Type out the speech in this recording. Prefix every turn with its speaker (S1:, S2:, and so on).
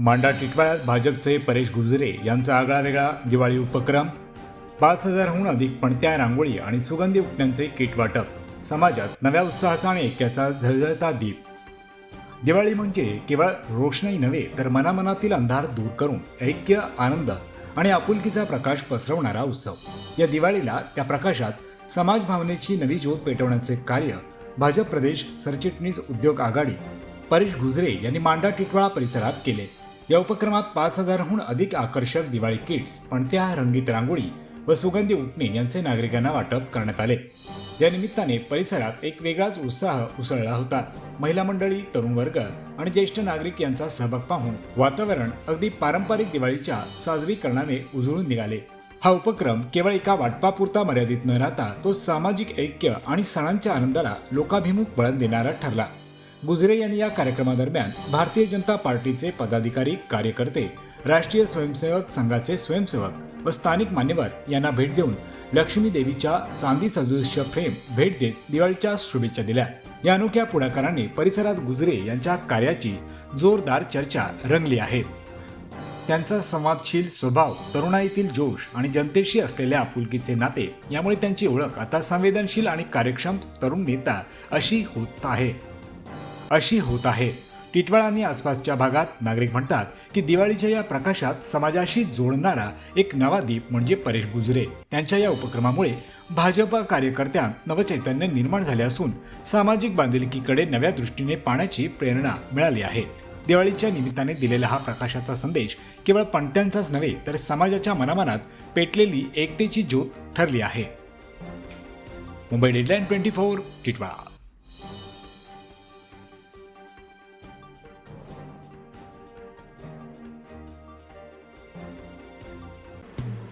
S1: मांडा टिटवाळ्यात भाजपचे परेश गुजरे यांचा आगळा वेगळा दिवाळी उपक्रम. पाच हजारहून अधिक पणत्या रांगोळी आणि सुगंधी उपण्यांचे किट वाटप. समाजात नव्या उत्साहाचा आणि ऐक्याचा झळझळता दीप. दिवाळी म्हणजे केवळ रोषणाई नव्हे तर मनामनातील अंधार दूर करून ऐक्य आनंद आणि आपुलकीचा प्रकाश पसरवणारा उत्सव. या दिवाळीला त्या प्रकाशात समाज भावनेची नवी ज्योत पेटवण्याचे कार्य भाजप प्रदेश सरचिटणीस उद्योग आघाडी परेश गुजरे यांनी मांडा टिटवाळा परिसरात केले. या उपक्रमात पाच हजारहून अधिक आकर्षक दिवाळी किट्स पणत्या रंगीत रांगोळी व सुगंधी उठणे यांचे नागरिकांना वाटप करण्यात आले. या निमित्ताने परिसरात एक वेगळाच उत्साह उसळला होता. महिला मंडळी तरुण वर्ग आणि ज्येष्ठ नागरिक यांचा सहभाग पाहून वातावरण अगदी पारंपरिक दिवाळीच्या साजरीकरणाने उजळून निघाले. हा उपक्रम केवळ एका वाटपापुरता मर्यादित न राहता तो सामाजिक ऐक्य आणि सणांच्या आनंदाला लोकाभिमुख वळण देणारा ठरला. गुजरे यांनी या कार्यक्रमादरम्यान भारतीय जनता पार्टीचे पदाधिकारी कार्यकर्ते राष्ट्रीय स्वयंसेवक संघाचे स्वयंसेवक व स्थानिक मान्यवर यांना भेट देऊन लक्ष्मी देवीच्या चांदी सदृश्य फ्रेम भेट देत दिवाळीच्या शुभेच्छा दिल्या. या अनोख्या पुढाकाराने परिसरात गुजरे यांच्या कार्याची जोरदार चर्चा रंगली आहे. त्यांचा संवादशील स्वभाव तरुणाईतील जोश आणि जनतेशी असलेल्या आपुलकीचे नाते यामुळे त्यांची ओळख आता संवेदनशील आणि कार्यक्षम तरुण नेता अशी होत आहे. अशी होत आहे. टिटवाळा आणि आसपासच्या भागात नागरिक म्हणतात की दिवाळीच्या या प्रकाशात समाजाशी जोडणारा एक नवा दीप म्हणजे परेश गुजरे. त्यांच्या या उपक्रमामुळे भाजप कार्यकर्त्यांत नवचैतन्य निर्माण झाले असून सामाजिक बांधिलकीकडे नव्या दृष्टीने पाण्याची प्रेरणा मिळाली आहे. दिवाळीच्या निमित्ताने दिलेला हा प्रकाशाचा संदेश केवळ पणत्यांचाच नव्हे तर समाजाच्या मनामनात पेटलेली एकतेची ज्योत ठरली आहे. Mumbai deadline twenty four Titwala.